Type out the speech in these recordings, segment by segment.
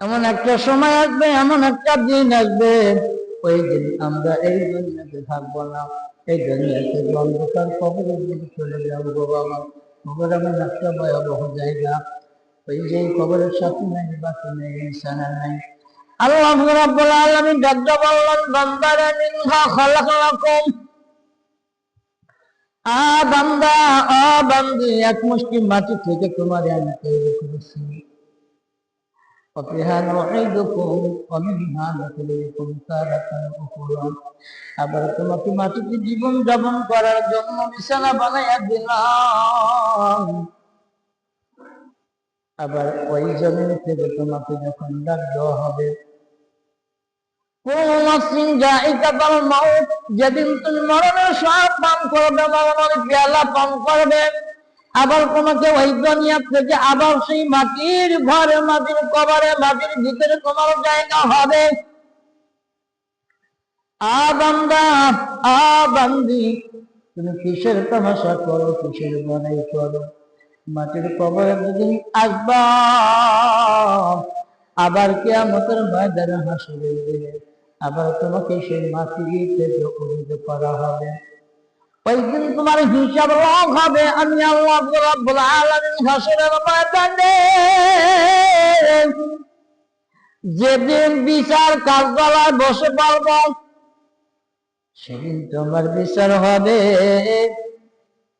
এমন একটা সময় আসবে, এমন একটা দিন আসবে। ওই দিন আমরা এই দুনিয়াতে থাকব না, এই দুনিয়াতে অন্ধকার কবরের দিকে চলে যাব বাবা কবর এমন একটা ভয়াবহ জায়গা। ওই যে কবরের সাথে নাই, বাকি নেই, ইনসানা নাই। আল্লাহ রাব্বুল আলামিন ডাকতে বললেন, বান্দারে মিনহা খালাকনাকুম। আ বান্দা, আ বান্দি, এক মুষ্টি মাটি থেকে তোমার আমি তৈরি করেছি। وفيها نعيدكم ومنها نخرجكم تارة أخرى আবার তোমাকে মাটিতে জীবন যাপন করার জন্য বিছানা বানাইয়া দিলাম আবার ওই জমিন থেকে তোমাকে যখন ডাক দেওয়া হবে কোন নাফসিন জাইকাতুল মাউত যেদিন তুমি মরণের সব পান করবে মরণের পেয়ালা পান করবে আবার তোমাকে ওই দুনিয়া থেকে আবার সেই মাটির ঘরে, মাটির কবরে, মাটির ভিতরে তোমার জায়গা হবে? তুমি কিসের তামাশা করো, কিসের বনাই করো? মাটির কবরে আসবা, আবার কেয়ামতের ময়দানে হাসিয়ে দিলে আবার তোমাকে সেই মাটিতে উন্নীত করা হবে। ওই দিন তোমার হিসাব লগ হবে, আমি আল্লাহ রাব্বুল আলামিন হাসরের ময়দানে। যেদিন বিচার কার্যালয় বসে পারব সেদিন তোমার বিচার হবে।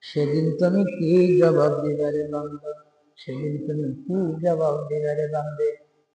সেদিন তুমি কি জবাব দিবারে বান্ধব সেদিন তুমি কি জবাব দিবারে বান্ধব